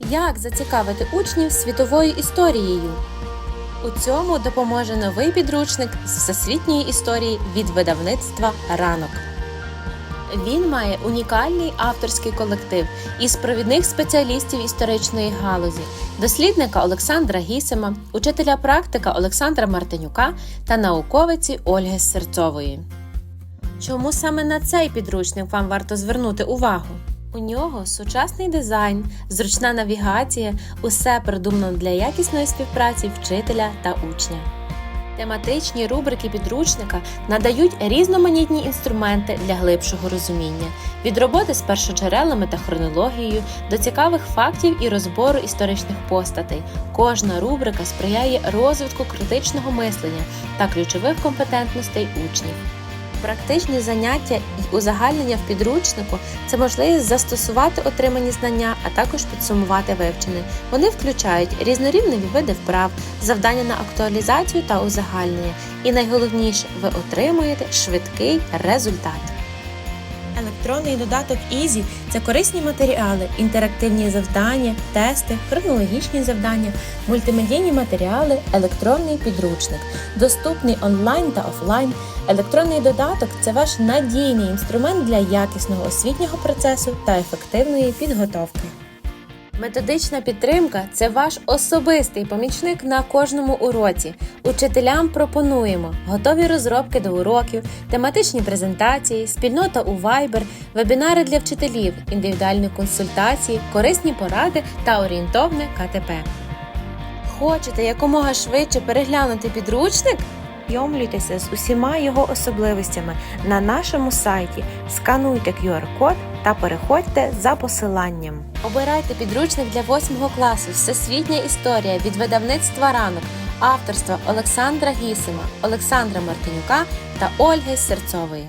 Як зацікавити учнів світовою історією? У цьому допоможе новий підручник з всесвітньої історії від видавництва Ранок. Він має унікальний авторський колектив із провідних спеціалістів історичної галузі, дослідника Олександра Гісема, учителя практика Олександра Мартинюка та науковиці Ольги Серцової. Чому саме на цей підручник вам варто звернути увагу? У нього сучасний дизайн, зручна навігація, усе придумано для якісної співпраці вчителя та учня. Тематичні рубрики підручника надають різноманітні інструменти для глибшого розуміння від роботи з першоджерелами та хронологією до цікавих фактів і розбору історичних постатей. Кожна рубрика сприяє розвитку критичного мислення та ключових компетентностей учнів. Практичні заняття і узагальнення в підручнику це можливість застосувати отримані знання, а також підсумувати вивчене. Вони включають різнорівневі види вправ, завдання на актуалізацію та узагальнення. І найголовніше, ви отримуєте швидкий результат. Електронний додаток Easy – це корисні матеріали, інтерактивні завдання, тести, хронологічні завдання, мультимедійні матеріали, електронний підручник, доступний онлайн та офлайн. Електронний додаток це ваш надійний інструмент для якісного освітнього процесу та ефективної підготовки. Методична підтримка це ваш особистий помічник на кожному уроці. Учителям пропонуємо готові розробки до уроків, тематичні презентації, спільнота у Viber, вебінари для вчителів, індивідуальні консультації, корисні поради та орієнтовне КТП. Хочете якомога швидше переглянути підручник? Знайомлюйтеся з усіма його особливостями на нашому сайті, скануйте QR-код та переходьте за посиланням. Обирайте підручник для 8 класу Всесвітня історія від видавництва ранок авторства Олександра Гісима, Олександра Мартинюка та Ольги Серцової.